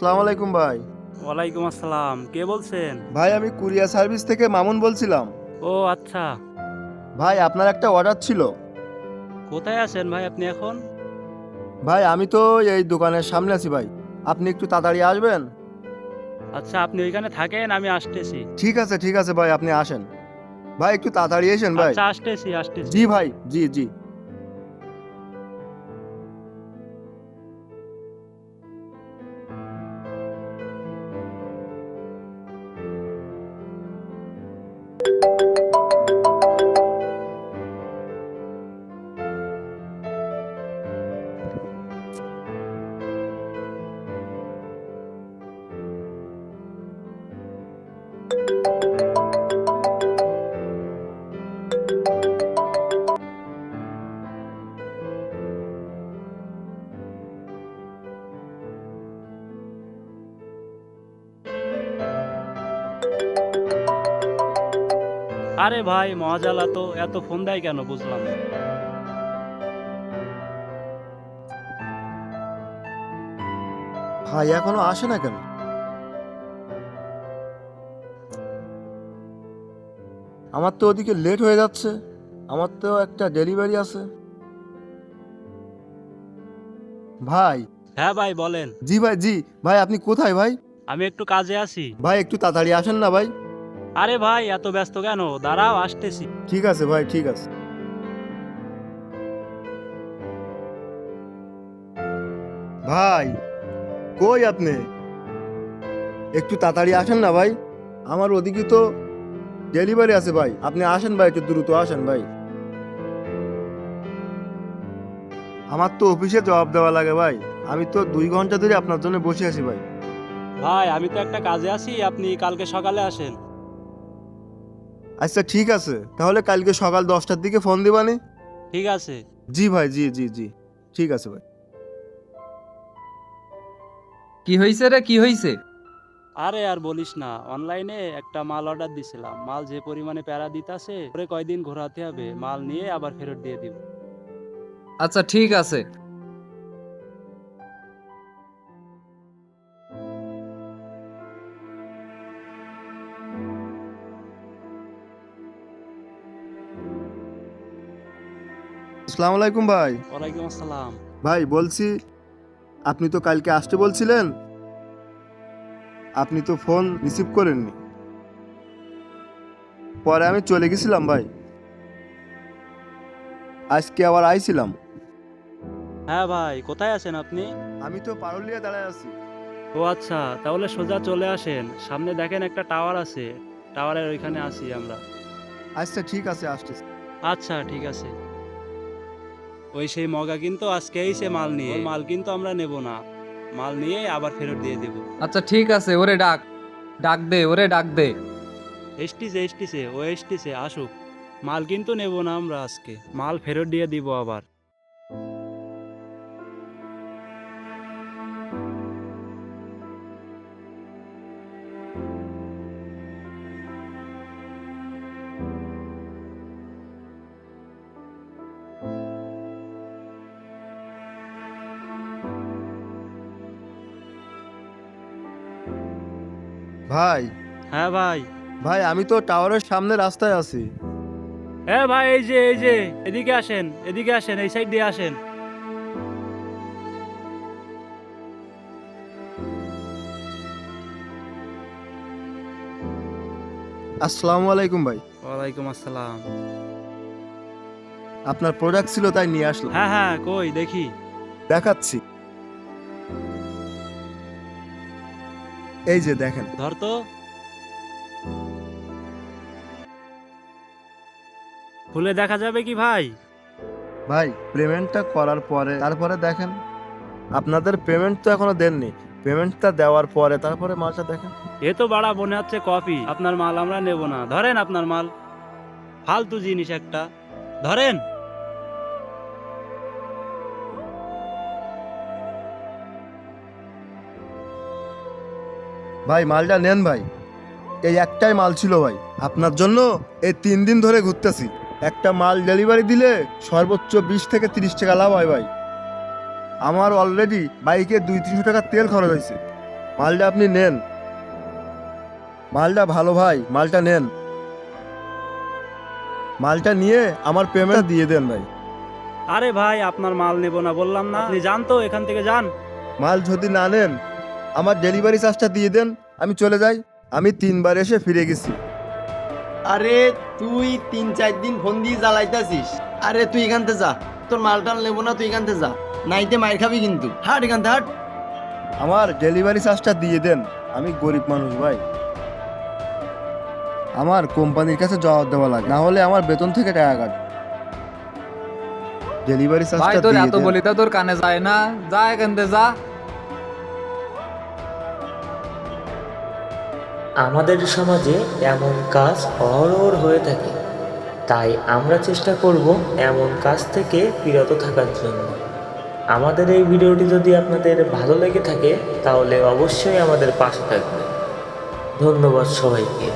আসসালামু আলাইকুম ভাই। ওয়ালাইকুম আসসালাম। কে বলছেন? ভাই আমি কুরিয়ার সার্ভিস থেকে মামুন বলছিলাম। ও আচ্ছা। ভাই আপনার একটা অর্ডার ছিল। কোথায় আছেন ভাই আপনি এখন? ভাই আমি তো এই দোকানের সামনে আছি ভাই। আপনি একটু তাড়াতাড়ি আসবেন? আচ্ছা আপনি ওইখানে থাকেন আমি আসতেছি। ঠিক আছে ঠিক আছে ভাই আপনি আসেন। ভাই একটু তাড়াতাড়ি এসেন ভাই। আচ্ছা আসতেছি আসতেছি। জি ভাই জি জি। আরে ভাই মহাজালা তো এত ফোন দেয় কেন বুঝলাম না। ভাই এখনও আসে না কেন? আমার তো ওদিকে লেট হয়ে যাচ্ছে। আমার তো একটা ডেলিভারি আছে। ভাই। হ্যাঁ ভাই বলেন। জি ভাই জি। ভাই আপনি কোথায় ভাই? আমি একটু কাজে আছি ভাই একটু তাড়াতাড়ি আসেন না ভাই। আরে ভাই এত ব্যস্ত কেন? দাঁড়াও আসতেছি। ঠিক আছে ভাই ঠিক আছে। ভাই কই আপনি? একটু তাড়াতাড়ি আসেন না ভাই। আমার ওদিকে তো ডেলিভারি আছে ভাই। আপনি আসেন ভাই একটু দ্রুত আসেন ভাই। আমার তো অফিসে জবাব দেওয়া লাগে ভাই। আমি তো দুই ঘণ্টা ধরে আপনার জন্য বসে আছি ভাই। ভাই আমি তো একটা কাজে আছি আপনি কালকে সকালে আসেন। আচ্ছা ঠিক আছে। তাহলে কালকে সকাল দশটার দিকে ফোন দিবানি? ঠিক আছে। জি ভাই জি জি জি। ঠিক আছে ভাই। কি হয়েছে রে কি হয়েছে আরে আর বলিস না অনলাইনে একটা মাল অর্ডার দিছিলাম। মাল যে পরিমাণে প্যারা দিতাছে পরে কয়দিন ঘোরাতে হবে মাল নিয়ে আবার ফেরত দিয়ে দিব। আচ্ছা ঠিক আছে। আসসালামু আলাইকুম ভাই। ওয়ালাইকুম আসসালাম। ভাই বলছি আপনি তো কালকে আসতে বলছিলেন। আপনি তো ফোন রিসিভ করেননি। পরে আমি চলে গেছিলাম ভাই। আজকে আবার আইছিলাম। হ্যাঁ ভাই কোথায় আছেন আপনি? আমি তো পারুলিয়া দাঁড়ায় আছি। ও আচ্ছা তাহলে সোজা চলে আসেন। সামনে দেখেন একটা টাওয়ার আছে। টাওয়ারের ওইখানে আছি আমরা। আচ্ছা ঠিক আছে আসতেছি। আচ্ছা ঠিক আছে। ওই সেই মগা কিন্তু আজকে সে মাল নিয়ে মাল কিন্তু আমরা নেব না। মাল নিয়ে আবার ফেরত দিয়ে দেব। আচ্ছা ঠিক আছে ওরে ডাক। ডাক দে ওরে ডাক দে। এসটিছে এসটিছে ও এসটিছে আসুক। মাল কিন্তু নেব না আমরা আজকে। মাল ফেরত দিয়ে দিব আবার। ভাই। হ্যাঁ ভাই। ভাই আমি তো টাওয়ারের সামনে রাস্তায় আছি। হ্যাঁ ভাই এই যে এই যে এদিকে আসেন এদিকে আসেন এই সাইড দিয়ে আসেন। আসসালামু আলাইকুম ভাই। ওয়ালাইকুম আসসালাম। আপনার প্রোডাক্ট ছিল তাই নিয়ে আসলাম। হ্যাঁ হ্যাঁ কই দেখি। দেখাচ্ছি। এই যে দেখেন। ধর তো। খুলে দেখা যাবে কি ভাই? ভাই পেমেন্টটা করার পরে তারপরে দেখেন। আপনাদের পেমেন্ট তো এখনও দেননি। পেমেন্টটা দেওয়ার পরে তারপরে মালটা দেখেন। এ তো বাড়া মনে হচ্ছে কপি। আপনার মাল আমরা নেব না। ধরেন আপনার মাল। ফালতু জিনিস একটা। ধরেন। ভাই মালটা নেন ভাই। এই একটাই মাল ছিল ভাই। আপনার জন্য এই তিন দিন ধরে ঘুরতেছি। একটা মাল ডেলিভারি দিলে সর্বোচ্চ বিশ থেকে তিরিশ টাকা লাভ হয় ভাই। আমার অলরেডি বাইকে দুই তিনশো টাকা তেল খরচ হয়েছে। মালটা আপনি নেন। মালটা ভালো ভাই মালটা নেন। মালটা নিয়ে আমার পেমেন্ট দিয়ে দেন ভাই। আরে ভাই আপনার মাল নেব না বললাম না। আপনি যান তো এখান থেকে যান। মাল যদি না নেন আমার ডেলিভারি চার্জটা দিয়ে দেন আমি চলে যাই। আমি তিনবার এসে ফিরে গেছি। আরে তুই তিন চার দিন ফোন দিয়ে জ্বালাইতাছিস। আরে তুই এখানতে যা। তোর মালটাল নেব না তুই এখানতে যা। নাইতে মার খাবি কিন্তু। হাট এখানতে হাট। আমার ডেলিভারি চার্জটা দিয়ে দেন। আমি গরিব মানুষ ভাই। আমার কোম্পানির কাছে জবাব দেওয়া লাগে। না হলে আমার বেতন থেকে টাকা কাট। ডেলিভারি ভাই চার্জটা তোর দিয়ে এত দেন। বলি তো তোর কানে যায় না। যা এখান থেকে যা। আমাদের সমাজে এমন কাজ অহরহর হয়ে থাকে। তাই আমরা চেষ্টা করব এমন কাজ থেকে বিরত থাকার জন্য। আমাদের এই ভিডিওটি যদি আপনাদের ভালো লেগে থাকে, তাহলে অবশ্যই আমাদের পাশে থাকবে ধন্যবাদ সবাইকে।